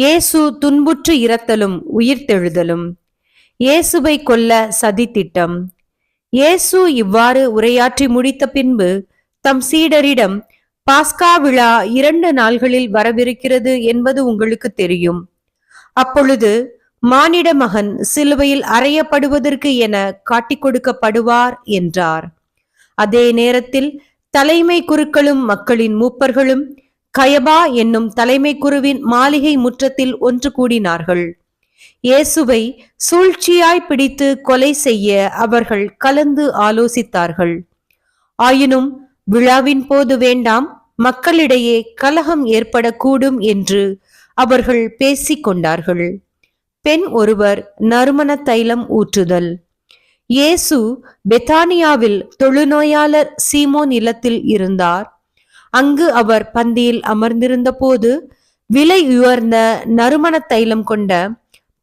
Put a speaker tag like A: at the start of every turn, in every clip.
A: இயேசு துன்புற்று இறத்தலும் உயிர்த்தெழுதலும். இயேசுவை கொல்ல சதித்திட்டம். இயேசு இவ்வாறு உரையாற்றி முடித்த பின்பு தம் சீடரிடம் பாஸ்கா விழா இரண்டு நாள்களில் வரவிருக்கிறது என்பது உங்களுக்கு தெரியும். அப்பொழுது மானிட மகன் சிலுவையில் அறையப்படுவதற்கு என காட்டிக் கொடுக்கப்படுவார் என்றார். அதே நேரத்தில் தலைமை குருக்களும் மக்களின் மூப்பர்களும் கயபா என்னும் தலைமை குருவின் மாளிகை முற்றத்தில் ஒன்று கூடினார்கள். இயேசுவை சூழ்ச்சியாய் பிடித்து கொலை செய்ய அவர்கள் கலந்து ஆலோசித்தார்கள். ஆயினும் விழாவின் போது வேண்டாம் மக்களிடையே கலகம் ஏற்படக்கூடும் என்று அவர்கள் பேசிக்கொண்டார்கள் பெண் ஒருவர் நறுமண தைலம் ஊற்றுதல். இயேசு பெத்தானியாவில் தொழுநோயாளர் சீமோன் இல்லத்தில் இருந்தார். அங்கு அவர் பந்தியில் அமர்ந்திருந்த போது விலை உயர்ந்த நறுமண தைலம் கொண்ட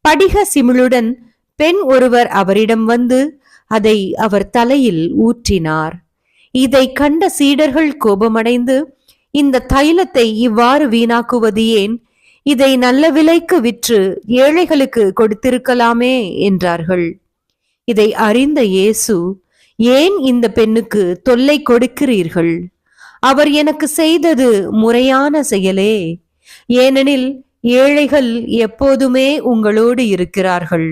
A: படிக சிமிழுடன் பெண் ஒருவர் அவரிடம் வந்து அதை அவர் தலையில் ஊற்றினார். இதை கண்ட சீடர்கள் கோபமடைந்து இந்த தைலத்தை இவ்வாறு வீணாக்குவது ஏன்? இதை நல்ல விலைக்கு விற்று ஏழைகளுக்கு கொடுத்திருக்கலாமே என்றார்கள். இதை அறிந்த இயேசு ஏன் இந்த பெண்ணுக்கு தொல்லை கொடுக்கிறீர்கள்? அவர் எனக்கு செய்தது முறையான செயலே. ஏனெனில் ஏழைகள் எப்போதுமே உங்களோடு இருக்கிறார்கள்.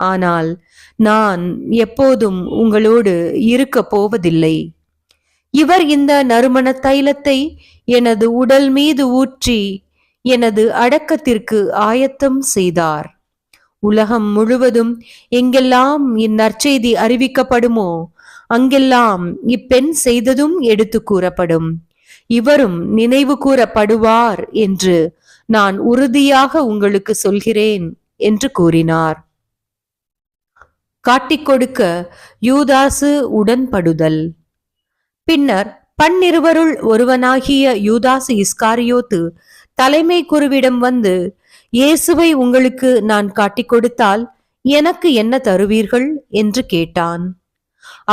A: ஆனால் நான் எப்போதும் உங்களோடு இருக்க போவதில்லை. இவர் இந்த நறுமண தைலத்தை எனது உடல் மீது ஊற்றி எனது அடக்கத்திற்கு ஆயத்தம் செய்தார். உலகம் முழுவதும் எங்கெல்லாம் இந்நற்செய்தி அறிவிக்கப்படுமோ அங்கெல்லாம் இப்பெண் செய்ததும் எடுத்து கூறப்படும். இவரும் நினைவு கூறப்படுவார் என்று நான் உறுதியாக உங்களுக்கு சொல்கிறேன் என்று கூறினார். காட்டிக் கொடுக்க யூதாசு உடன்படுதல். பின்னர் பன்னிருவருள் ஒருவனாகிய யூதாசு இஸ்காரியோத்து தலைமை குருவிடம் வந்து இயேசுவை உங்களுக்கு நான் காட்டிக் கொடுத்தால் எனக்கு என்ன தருவீர்கள்? என்று கேட்டான்.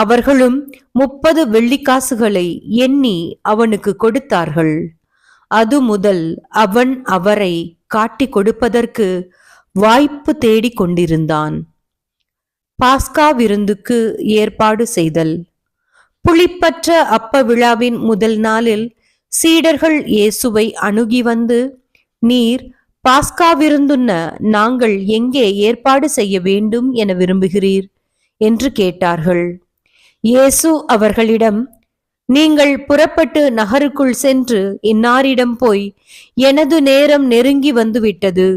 A: அவர்களும் முப்பது வெள்ளிக்காசுகளை எண்ணி அவனுக்கு கொடுத்தார்கள். அது முதல் அவன் அவரை காட்டிக் கொடுப்பதற்கு வாய்ப்பு தேடிக் கொண்டிருந்தான். பாஸ்கா விருந்துக்கு ஏற்பாடு செய்தல். புளிப்பற்ற அப்ப விழாவின் முதல் நாளில் சீடர்கள் இயேசுவை அணுகி வந்து நீர் பாஸ்கா விருந்துண்ண நாங்கள் எங்கே ஏற்பாடு செய்ய வேண்டும் என விரும்புகிறீர்? என்று கேட்டார்கள். இயேசு அவர்களிடம் நீங்கள் புறப்பட்டு நகருக்குள் சென்று இன்னாரிடம் போய் எனது நேரம் நெருங்கி வந்துவிட்டது.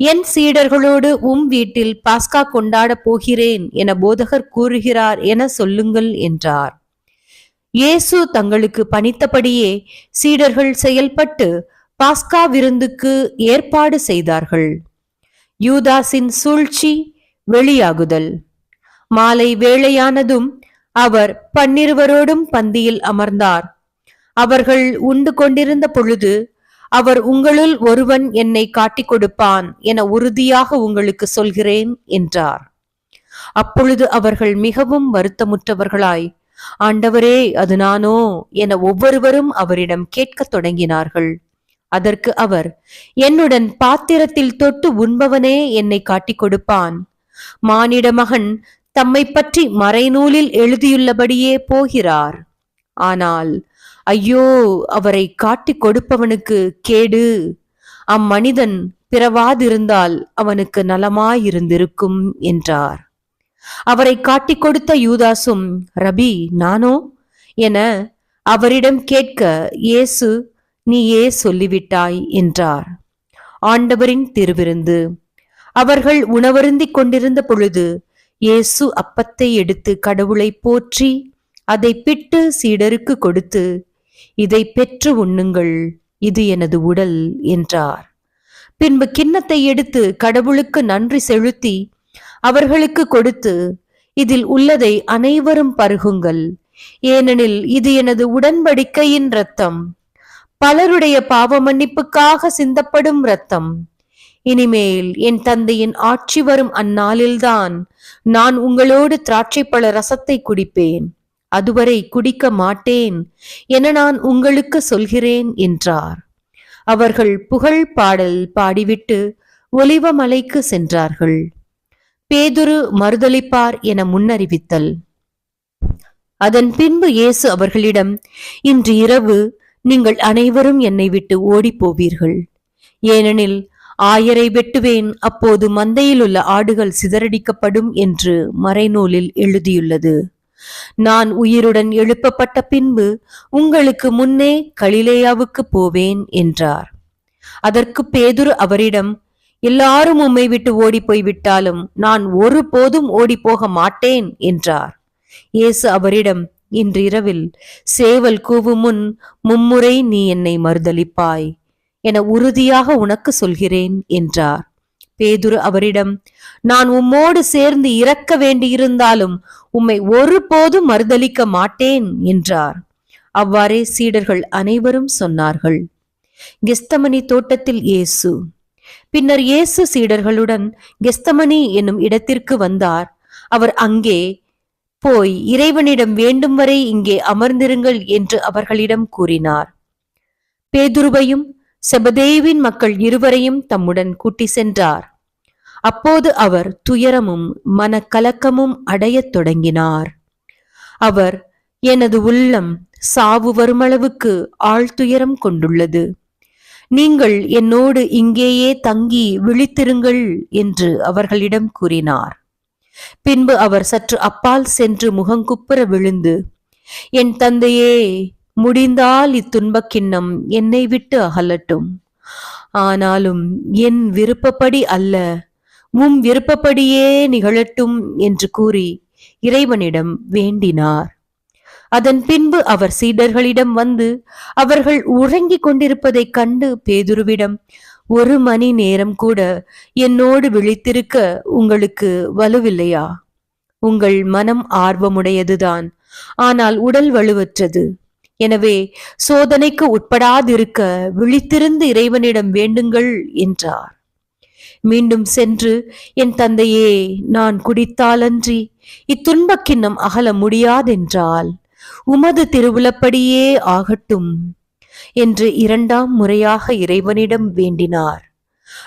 A: என் சீடர்களோடு உம் வீட்டில் பாஸ்கா கொண்டாடப் போகிறேன் என போதகர் கூறுகிறார் என சொல்லுங்கள் என்றார். இயேசு தங்களுக்கு பணித்தபடியே சீடர்கள் செயல்பட்டு பாஸ்கா விருந்துக்கு ஏற்பாடு செய்தார்கள். யூதாஸின் சூழ்ச்சி வெளியாகுதல். மாலை வேளையானதும் அவர் பன்னிருவரோடும் பந்தியில் அமர்ந்தார். அவர்கள் உண்டு கொண்டிருந்த பொழுது அவர் உங்களுள் ஒருவன் என்னை காட்டிக் கொடுப்பான் என உறுதியாக உங்களுக்கு சொல்கிறேன் என்றார். அப்பொழுது அவர்கள் மிகவும் வருத்தமுற்றவர்களாய் ஆண்டவரே அது நானோ என ஒவ்வொருவரும் அவரிடம் கேட்கத் தொடங்கினார்கள். அதற்கு அவர் என்னுடன் பாத்திரத்தில் தொட்டு உண்பவனே என்னை காட்டிக் கொடுப்பான். மானிட மகன் தம்மை பற்றி மறைநூலில் எழுதியுள்ளபடியே போகிறார். ஆனால் ஐயோ அவரை காட்டிக் கொடுப்பவனுக்கு கேடு. அம்மனிதன் பிறவாதிருந்தால் அவனுக்கு நலமாயிருந்திருக்கும் என்றார். அவரை காட்டிக் கொடுத்த யூதாசும் ரபி நானோ என அவரிடம் கேட்க இயேசு நீயே சொல்லிவிட்டாய் என்றார். ஆண்டவரின் திருவிருந்து. அவர்கள் உணவருந்திக் கொண்டிருந்த பொழுது இயேசு அப்பத்தை எடுத்து கடவுளை போற்றி அதை பிட்டு சீடருக்கு கொடுத்து இதை பெற்று உண்ணுங்கள் இது எனது உடல் என்றார். பின்பு கிண்ணத்தை எடுத்து கடவுளுக்கு நன்றி செலுத்தி அவர்களுக்கு கொடுத்து இதில் உள்ளதை அனைவரும் பருகுங்கள் ஏனெனில் இது எனது உடன்படிக்கையின் இரத்தம். பலருடைய பாவ மன்னிப்புக்காக சிந்தப்படும் இரத்தம். இனிமேல் என் தந்தையின் ஆட்சி வரும் அந்நாளில்தான் நான் உங்களோடு திராட்சைப்பழ ரசத்தை குடிப்பேன். அதுவரை குடிக்க மாட்டேன் என நான் உங்களுக்கு சொல்கிறேன் என்றார். அவர்கள் புகழ் பாடல் பாடிவிட்டு ஒலிவமலைக்கு சென்றார்கள். பேதுரு மறுதளிப்பார் என முன்னறிவித்தல். அதன் பின்பு இயேசு அவர்களிடம் இன்று இரவு நீங்கள் அனைவரும் என்னை விட்டு ஓடிப்போவீர்கள். ஏனெனில் ஆயரை வெட்டுவேன் அப்போது மந்தையில் உள்ள ஆடுகள் சிதறடிக்கப்படும் என்று மறைநூலில் எழுதியுள்ளது. நான் உயிருடன் எழுப்பப்பட்ட பின்பு உங்களுக்கு முன்னே கலிலேயாவுக்கு போவேன் என்றார். அதற்கு பேதுரு அவரிடம் எல்லாரும் உம்மை விட்டு ஓடி போய்விட்டாலும் நான் ஒருபோதும் ஓடிப் போக மாட்டேன் என்றார். இயேசு அவரிடம் இன்றிரவில் சேவல் கூவு முன் மும்முறை நீ என்னை மறுதலிப்பாய். என உறுதியாக உனக்கு சொல்கிறேன் என்றார். பேதுரு அவரிடம் நான் உம்மோடு சேர்ந்து இறக்க வேண்டியிருந்தாலும் உம்மை ஒருபோதும் மறுதலிக்க மாட்டேன் என்றார். அவ்வாறே சீடர்கள் அனைவரும் சொன்னார்கள். கெஸ்தமனி தோட்டத்தில் இயேசு. பின்னர் இயேசு சீடர்களுடன் கெஸ்தமனி என்னும் இடத்திற்கு வந்தார். அவர் அங்கே போய் இறைவனிடம் வேண்டும் வரை இங்கே அமர்ந்திருங்கள் என்று அவர்களிடம் கூறினார். பேதுருவையும் செபதேவின் மக்கள் இருவரையும் தம்முடன் கூட்டி சென்றார். அப்போது அவர் துயரமும் மனக்கலக்கமும் அடையத் தொடங்கினார். அவர் எனது உள்ளம் சாவு வருமளவுக்கு ஆழ்துயரம் கொண்டுள்ளது. நீங்கள் என்னோடு இங்கேயே தங்கி விழித்திருங்கள் என்று அவர்களிடம் கூறினார். பின்பு அவர் சற்று அப்பால் சென்று முகங்குப்புற விழுந்து என் தந்தையே முடிந்தால் இத்துன்பக் கிண்ணம் என்னை விட்டு அகலட்டும். ஆனாலும் என் விருப்பப்படி அல்ல உம் விருப்பப்படியே நிகழட்டும் என்று கூறி இறைவனிடம் வேண்டினார். அதன் பின்பு அவர் சீடர்களிடம் வந்து அவர்கள் உறங்கிக் கொண்டிருப்பதைக் கண்டு பேதுருவிடம் ஒரு மணி நேரம் கூட என்னோடு விழித்திருக்க உங்களுக்கு வலுவில்லையா? உங்கள் மனம் ஆர்வமுடையதுதான் ஆனால் உடல் வலுவற்றது. எனவே சோதனைக்கு உட்படாதிருக்க விழித்திருந்து இறைவனிடம் வேண்டுங்கள் என்றார். மீண்டும் சென்று என் தந்தையே நான் குடித்தாலன்றி இத்துன்பக் கிண்ணம் அகல முடியாதென்றால் உமது திருவுளப்படியே ஆகட்டும் என்று இரண்டாம் முறையாக இறைவனிடம் வேண்டினார்.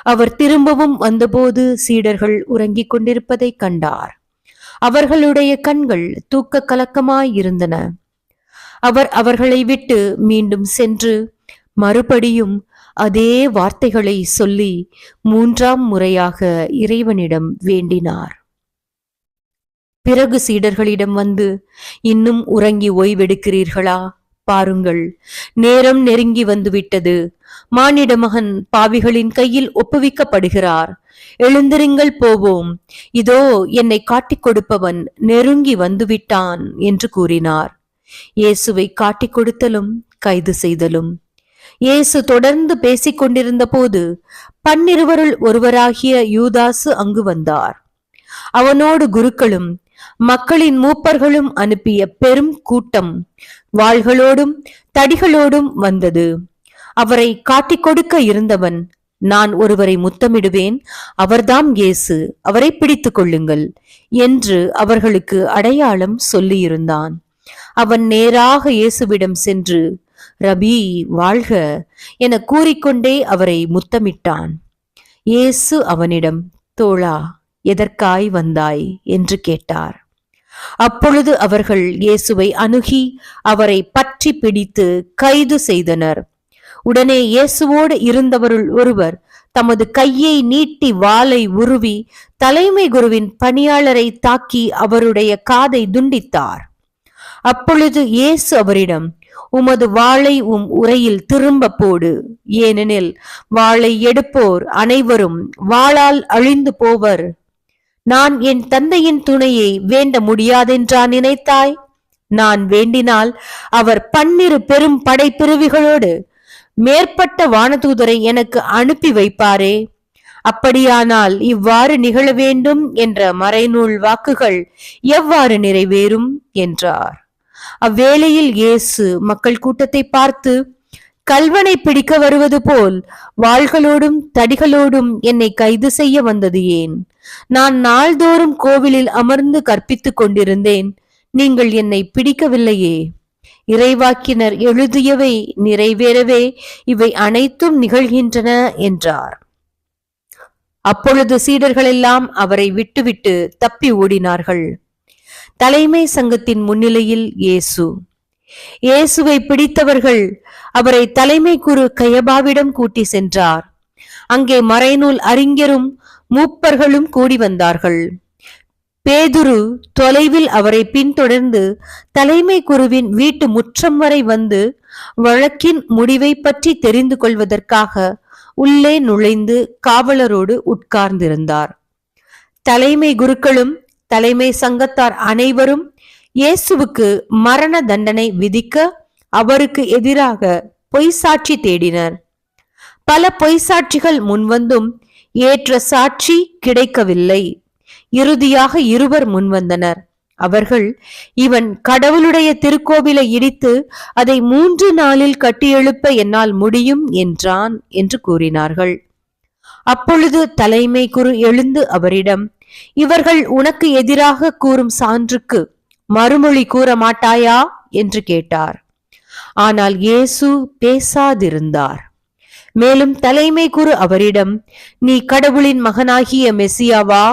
A: அவர் திரும்பவும் வந்தபோது சீடர்கள் உறங்கிக் கொண்டிருப்பதைக் கண்டார். அவர்களுடைய கண்கள் தூக்க கலக்கமாயிருந்தன அவர் அவர்களை விட்டு மீண்டும் சென்று மறுபடியும் அதே வார்த்தைகளை சொல்லி மூன்றாம் முறையாக இறைவனிடம் வேண்டினார். பிறகு சீடர்களிடம் வந்து இன்னும் உறங்கி ஓய்வெடுக்கிறீர்களா? பாருங்கள் நேரம் நெருங்கி வந்துவிட்டது. மானிட மகன் பாவிகளின் கையில் ஒப்புவிக்கப்படுகிறார். எழுந்திருங்கள் போவோம். இதோ என்னை காட்டிக் கொடுப்பவன் நெருங்கி வந்துவிட்டான் என்று கூறினார். இயேசுவை காட்டிக் கொடுத்தலும் கைது செய்தலும். இயேசு தொடர்ந்து பேசிக் கொண்டிருந்த போது பன்னிருவருள் ஒருவராகிய யூதாசு அங்கு வந்தார். அவனோடு குருக்களும் மக்களின் மூப்பர்களும் அனுப்பிய பெரும் கூட்டம் வாள்களோடும் தடிகளோடும் வந்தது. அவரை காட்டிக் கொடுக்க இருந்தவன் நான் ஒருவரை முத்தமிடுவேன் அவர்தாம் இயேசு அவரை பிடித்துக் கொள்ளுங்கள் என்று அவர்களுக்கு அடையாளம் சொல்லியிருந்தான். அவன் நேராக இயேசுவிடம் சென்று ரபி வாழ்க என கூறிக்கொண்டே அவரை முத்தமிட்டான். இயேசு அவனிடம் தோழா எதற்காய் வந்தாய்? என்று கேட்டார். அப்பொழுது அவர்கள் இயேசுவை அணுகி அவரை பற்றி பிடித்து கைது செய்தனர். உடனே இயேசுவோடு இருந்தவருள் ஒருவர் தமது கையை நீட்டி வாளை உருவி தலைமை குருவின் பணியாளரை தாக்கி அவருடைய காதை துண்டித்தார். அப்பொழுது இயேசு அவரிடம் உமது வாளை உம் உரையில் திரும்ப போடு. ஏனெனில் வாளை எடுப்போர் அனைவரும் வாளால் அழிந்து போவர். நான் என் தந்தையின் துணையை வேண்ட முடியாதென்றா நினைத்தாய்? நான் வேண்டினால் அவர் பன்னிரு பெரும் படைப்பிரிவுகளோடு மேற்பட்ட வானதூதரை எனக்கு அனுப்பி வைப்பாரே. அப்படியானால் இவ்வாறு நிகழ வேண்டும் என்ற மறைநூல் வாக்குகள் எவ்வாறு நிறைவேறும்? என்றார். அவ்வேளையில் இயேசு மக்கள் கூட்டத்தை பார்த்து கல்வனை பிடிக்க வருவது போல் வாள்களோடும் தடிகளோடும் என்னை கைது செய்ய வந்தது ஏன்? நான் நாள்தோறும் கோவிலில் அமர்ந்து கற்பித்துக் கொண்டிருந்தேன். நீங்கள் என்னை பிடிக்கவில்லையே. இறைவாக்கினர் எழுதியவை நிறைவேறவே இவை அனைத்தும் நிகழ்கின்றன என்றார். அப்பொழுது சீடர்களெல்லாம் அவரை விட்டுவிட்டு தப்பி ஓடினார்கள். தலைமை சங்கத்தின் முன்னிலையில் இயேசு. இயேசுவை பிடித்தவர்கள் அவரை தலைமை குரு கயபாவிடம் கூட்டி சென்றார். அங்கே மறைநூல் அறிஞரும் மூப்பர்களும் கூடி வந்தார்கள். பேதுரு தொலைவில் அவரை பின்தொடர்ந்து தலைமை குருவின் வீட்டு முற்றம் வரை வந்து வழக்கின் முடிவை பற்றி தெரிந்து கொள்வதற்காக உள்ளே நுழைந்து காவலரோடு உட்கார்ந்திருந்தார். தலைமை குருக்களும் தலைமை சங்கத்தார் அனைவரும் இயேசுவுக்கு மரண தண்டனை விதிக்க அவருக்கு எதிராக பொய் சாட்சி தேடினர். பல பொய் சாட்சிகள் முன்வந்தும் ஏற்ற சாட்சி கிடைக்கவில்லை. இறுதியாக இருவர் முன்வந்தனர். அவர்கள் இவன் கடவுளுடைய திருக்கோவிலை இடித்து அதை மூன்று நாளில் கட்டியெழுப்ப என்னால் முடியும் என்றான் என்று கூறினார்கள். அப்பொழுது தலைமை குரு எழுந்து அவரிடம் இவர்கள் உனக்கு எதிராக கூறும் சான்றுக்கு மறுமொழி கூற மாட்டாயா? என்று கேட்டார். ஆனால் இயேசு பேசாதிருந்தார். மேலும் தலைமை குரு அவரிடம் நீ கடவுளின் மகனாகிய மெசியாவா?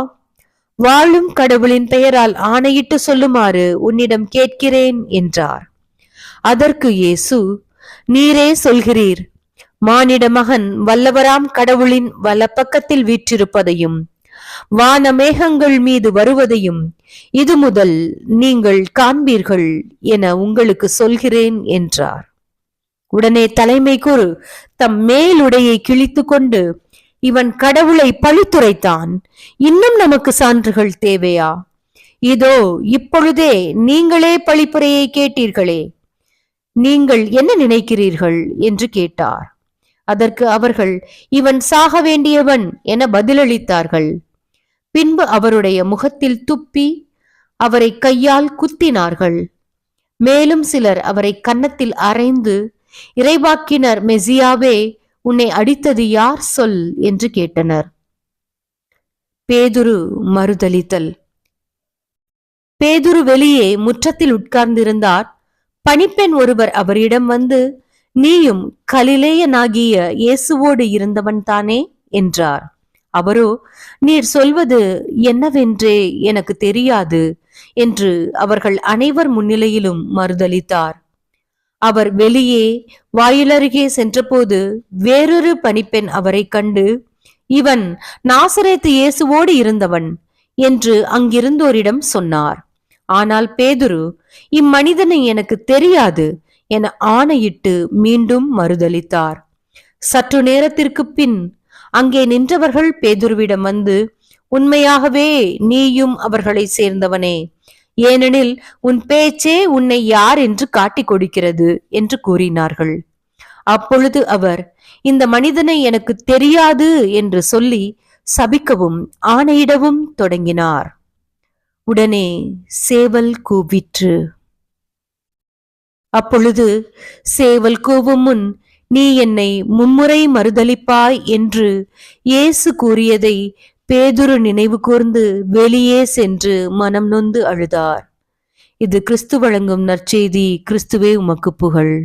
A: வாழும் கடவுளின் பெயரால் ஆணையிட்டு சொல்லுமாறு உன்னிடம் கேட்கிறேன் என்றார். அதற்கு இயேசு நீரே சொல்கிறீர் மானிட மகன் வல்லவராம் கடவுளின் வலப்பக்கத்தில் வீற்றிருப்பதையும் வான மேகங்கள் மீது வருவதையும் இது முதல் நீங்கள் காண்பீர்கள் என உங்களுக்கு சொல்கிறேன் என்றார். உடனே தலைமை குரு தம் மேலுடையை கிழித்து கொண்டு இவன் கடவுளை பழித்துரைத்தான். இன்னும் நமக்கு சான்றுகள் தேவையா? இதோ இப்பொழுதே நீங்களே பழிப்புரையை கேட்டீர்களே. நீங்கள் என்ன நினைக்கிறீர்கள்? என்று கேட்டார். அதற்கு அவர்கள் இவன் சாக வேண்டியவன் என பதிலளித்தார்கள். பின்பு அவருடைய முகத்தில் துப்பி அவரை கையால் குத்தினார்கள். மேலும் சிலர் அவரை கன்னத்தில் அரைந்து இறைவாக்கினர் மெசியாவே உன்னை அடித்தது யார் சொல்? என்று கேட்டனர். பேதுரு மறுதளித்தல் பேதுரு வெளியே முற்றத்தில் உட்கார்ந்திருந்தார். பணிப்பெண் ஒருவர் அவரிடம் வந்து நீயும் கலிலேயனாகிய இயேசுவோடு இருந்தவன்தானே என்றார். அவரோ நீர் சொல்வது என்னவென்றே எனக்கு தெரியாது என்று அவர்கள் அனைவர் முன்னிலையிலும் மறுதளித்தார் அவர் வெளியே வாயிலருகே சென்றபோது வேறொரு பணிப்பெண் அவரை கண்டு இவன் நாசரேத்து இயேசுவோடு இருந்தவன் என்று அங்கிருந்தோரிடம் சொன்னார். ஆனால் பேதுரு இம்மனிதனை எனக்கு தெரியாது என ஆணையிட்டு மீண்டும் மறுதளித்தார். சற்று நேரத்திற்கு பின் அங்கே நின்றவர்கள் பேதுருவிடம் வந்து உண்மையாகவே நீயும் அவர்களை சேர்ந்தவனே. ஏனெனில் உன் பேச்சே உன்னை யார் என்று காட்டிக் கொடுக்கிறது என்று கூறினார்கள். அப்பொழுது அவர் இந்த மனிதனை எனக்கு தெரியாது என்று சொல்லி சபிக்கவும் ஆணையிடவும் தொடங்கினார். உடனே சேவல் கூவிற்று. அப்பொழுது சேவல் கூவும் முன் நீ என்னை மும்முறை மறுதளிப்பாய் என்று இயேசு கூறியதை பேதுரு நினைவு கூர்ந்து வெளியே சென்று மனம் நொந்து அழுதார். இது கிறிஸ்து வழங்கும் நற்செய்தி. கிறிஸ்துவே உமக்கு புகழ்.